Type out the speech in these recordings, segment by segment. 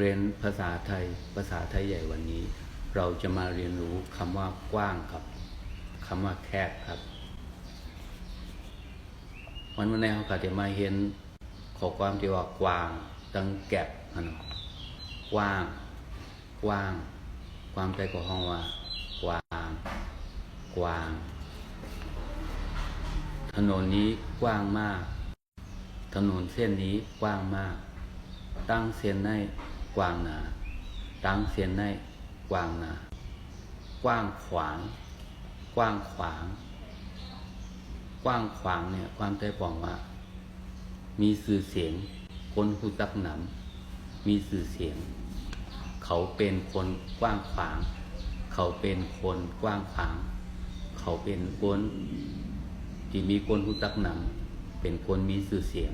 เรียนภาษาไทย ภาษาไทยใหญ่วันนี้ เราจะมาเรียนรู้คำว่ากว้างครับคำว่าแคบครับ วันวันนี้เขาก็จะมาเห็นขอความที่ว่ากว้างตั้งแก็บนนาะกว้าง กว้าง ความใจของห้องว่า กว้าง กว้าง ถนนนี้กว้างมาก ถนนเส้นนี้กว้างมาก ตั้งเส้นใน กว้างหนาตั้งเส้นในกว้างหนากว้างขวาง กว้างขวาง กว้างขวางเนี่ยความใจบอกว่า มีสื่อเสียง คนหูจักหนำมีสื่อเสียง เขาเป็นคนกว้างขวาง เขาเป็นคนกว้างขวาง เขาเป็นคนที่มีคนหูจักหนำเป็นคนมีสื่อเสียง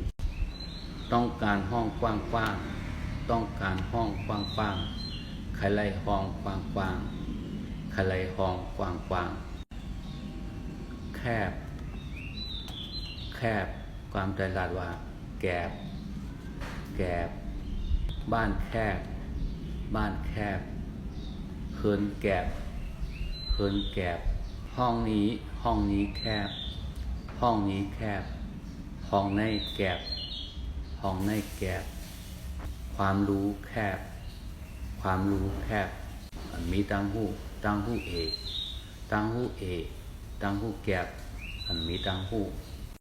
ต้องการห้องกว้างๆ ต้องการห้องกว้างๆใครไล่ห้องกว้างๆใครไล่ห้องกว้างๆแคบ แคบ ความใจรัดว่า แกบ แกบ บ้านแคบ บ้านแคบเคินแกบเคินแกบ ห้องนี้ ห้องนี้แคบ ห้องนี้แคบ ห้องในแกบ ห้องในแกบ ความรู้แคบ ความรู้แคบ มันมีตังหูตังหูเอกตังหูเอกตังหูแกบมันมีตังหู